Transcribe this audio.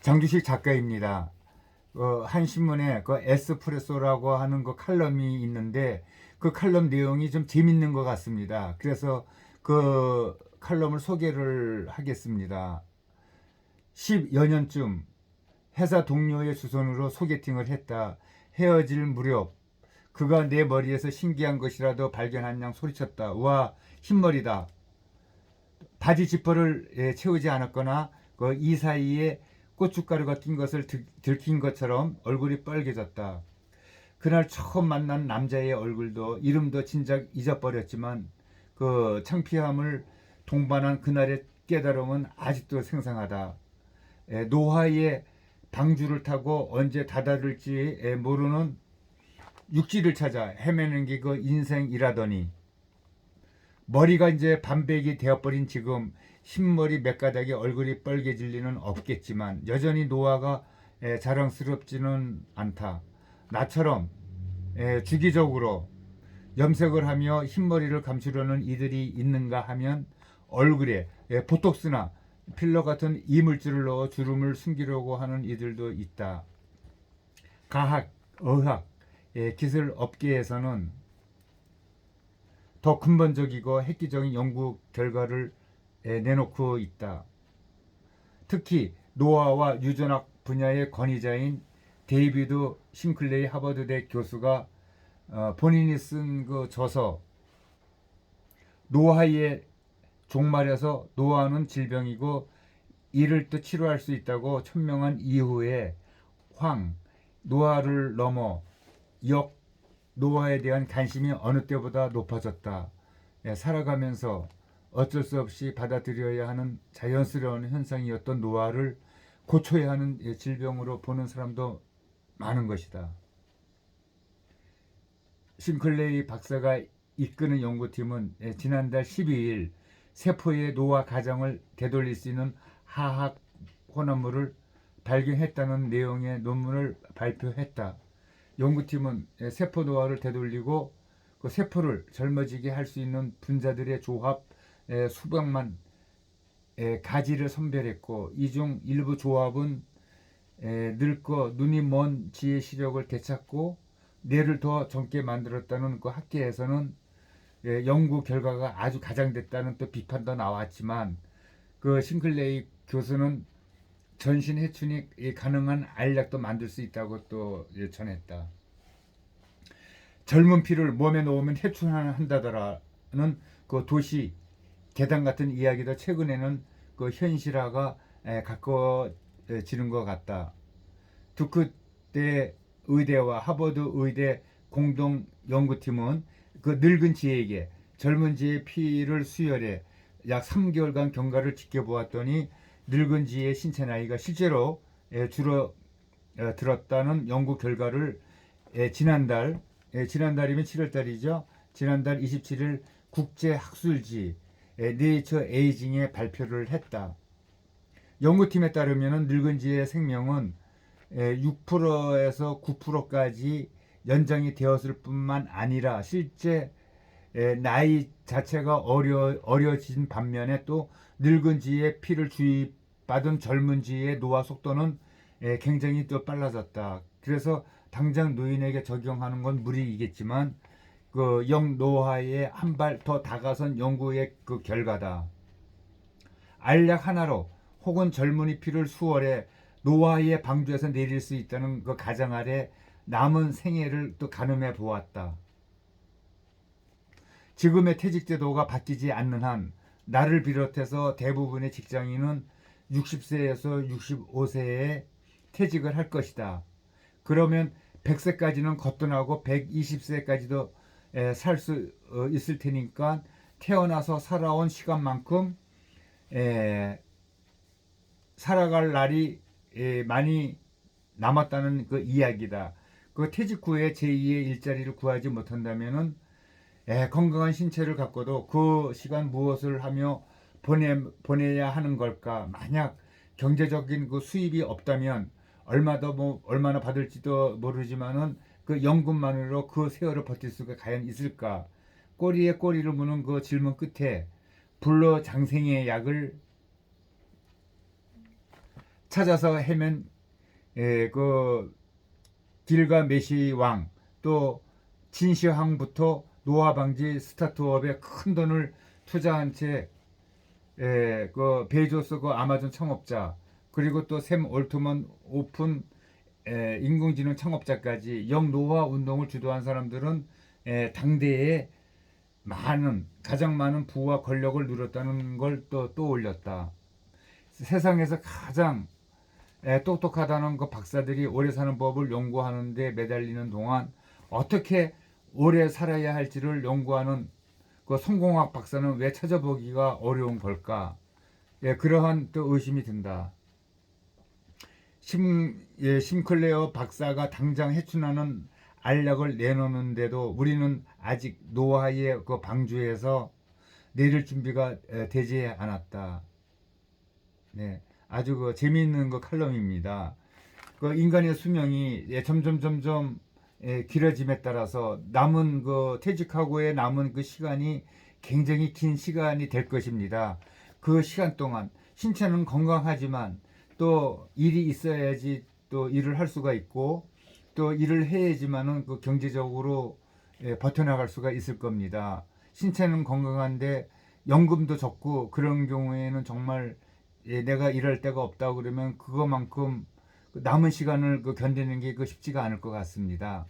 장주식 작가입니다. 어, 한 신문에 그 에스프레소라고 하는 그 칼럼이 있는데 그 칼럼 내용이 좀 재밌는 것 같습니다. 그래서 그 칼럼을 소개를 하겠습니다. 10여 년쯤 회사 동료의 주선으로 소개팅을 했다. 헤어질 무렵 그가 내 머리에서 신기한 것이라도 발견한 양 소리쳤다. 와 흰머리다. 바지 지퍼를 예, 채우지 않았거나 그 이 사이에 고춧가루가 낀 것을 들, 들킨 것처럼 얼굴이 빨개졌다. 그날 처음 만난 남자의 얼굴도 이름도 진작 잊어버렸지만 그 창피함을 동반한 그날의 깨달음은 아직도 생생하다. 에, 노하의 방주를 타고 언제 다다를지 에, 모르는 육지를 찾아 헤매는 게 그 인생이라더니 머리가 이제 반백이 되어버린 지금 흰머리 몇 가닥에 얼굴이 빨개질 리는 없겠지만 여전히 노화가 에, 자랑스럽지는 않다. 나처럼 에, 주기적으로 염색을 하며 흰머리를 감추려는 이들이 있는가 하면 얼굴에 에, 보톡스나 필러 같은 이물질을 넣어 주름을 숨기려고 하는 이들도 있다. 가학, 의학, 에, 기술 업계에서는 더 근본적이고 획기적인 연구 결과를 에, 내놓고 있다. 특히 노화와 유전학 분야의 권위자인 데이비드 싱클레이 하버드대 교수가 어, 본인이 쓴 그 저서 노화의 종말에서 노화는 질병이고 이를 또 치료할 수 있다고 천명한 이후에 황 노화를 넘어 역 노화에 대한 관심이 어느 때보다 높아졌다. 예, 살아가면서 어쩔 수 없이 받아들여야 하는 자연스러운 현상이었던 노화를 고쳐야 하는 예, 질병으로 보는 사람도 많은 것이다. 싱클레이 박사가 이끄는 연구팀은 예, 지난달 12일 세포의 노화 과정을 되돌릴 수 있는 화학 혼합물을 발견했다는 내용의 논문을 발표했다. 연구팀은 예, 세포 노화를 되돌리고 그 세포를 젊어지게 할 수 있는 분자들의 조합 에, 수백만 에, 가지를 선별했고 이 중 일부 조합은 에, 늙고 눈이 먼 지의 시력을 되찾고 뇌를 더 젊게 만들었다는 그 학계에서는 예, 연구 결과가 아주 가장됐다는 또 비판도 나왔지만 그 싱클레이 교수는 전신 해춘이 이 가능한 알약도 만들 수 있다고 또 예, 전했다. 젊은 피를 몸에 놓으면 해춘한다더라는 그 도시 계단 같은 이야기도 최근에는 그 현실화가 에, 가까워지는 것 같다. 두크대 의대와 하버드 의대 공동 연구팀은 그 늙은 지에게 젊은 지의 피를 수혈해 약 3개월간 경과를 지켜보았더니 늙은 지의 신체 나이가 실제로 에, 줄어 에, 들었다는 연구 결과를 에, 지난달 에, 지난달이면 7월달이죠. 지난달 27일 국제 학술지 에, 네이처 에이징에 발표를 했다. 연구팀에 따르면 늙은 지의 생명은 6%에서 9%까지 연장이 되었을 뿐만 아니라 실제 에, 나이 자체가 어려, 어려진 반면에 또 늙은 지의 피를 주입 받은 젊은 지의 노화 속도는 에, 굉장히 또 빨라졌다. 그래서 당장 노인에게 적용하는 건 무리이겠지만 그 영노화에 한 발 더 다가선 연구의 그 결과다. 알약 하나로 혹은 젊은이 피를 수월해 노화의 방주에서 내릴 수 있다는 그 가정 아래 남은 생애를 또 가늠해 보았다. 지금의 퇴직제도가 바뀌지 않는 한 나를 비롯해서 대부분의 직장인은 60세에서 65세에 퇴직을 할 것이다. 그러면 100세까지는 거뜬하고 120세까지도 살 수 있을 테니까 태어나서 살아온 시간만큼 에, 살아갈 날이 에, 많이 남았다는 그 이야기다. 그 퇴직 후에 제2의 일자리를 구하지 못한다면은 에, 건강한 신체를 갖고도 그 시간 무엇을 하며 보내, 보내야 하는 걸까? 만약 경제적인 그 수입이 없다면 얼마 더 뭐 얼마나 받을지도 모르지만은 그 연금만으로 그 세월을 버틸 수가 과연 있을까? 꼬리에 꼬리를 무는 그 질문 끝에 불로 장생의 약을 찾아서 헤맨 예, 그 길과 메시 왕 또 진시황부터 노화 방지 스타트업에 큰 돈을 투자한 채 예, 그 베조스 그 아마존 창업자 그리고 또 샘 올트먼 오픈 에, 인공지능 창업자까지 영 노화 운동을 주도한 사람들은 에, 당대에 많은 가장 많은 부와 권력을 누렸다는 걸 또 떠올렸다. 세상에서 가장 에, 똑똑하다는 그 박사들이 오래 사는 법을 연구하는데 매달리는 동안 어떻게 오래 살아야 할지를 연구하는 그 성공학 박사는 왜 찾아보기가 어려운 걸까? 예, 그러한 또 의심이 든다. 심, 예, 심클레어 박사가 당장 해춘하는 알약을 내놓는데도 우리는 아직 노화의 그 방주에서 내릴 준비가 에, 되지 않았다. 네, 아주 그 재미있는 그 칼럼입니다. 그 인간의 수명이 예, 점점 점점 예, 길어짐에 따라서 남은 그 퇴직하고의 남은 그 시간이 굉장히 긴 시간이 될 것입니다. 그 시간 동안 신체는 건강하지만 또 일이 있어야지 또 일을 할 수가 있고 또 일을 해야지만은 그 경제적으로 예, 버텨나갈 수가 있을 겁니다. 신체는 건강한데 연금도 적고 그런 경우에는 정말 예, 내가 일할 데가 없다 그러면 그거만큼 그 남은 시간을 그 견디는 게 그 쉽지가 않을 것 같습니다.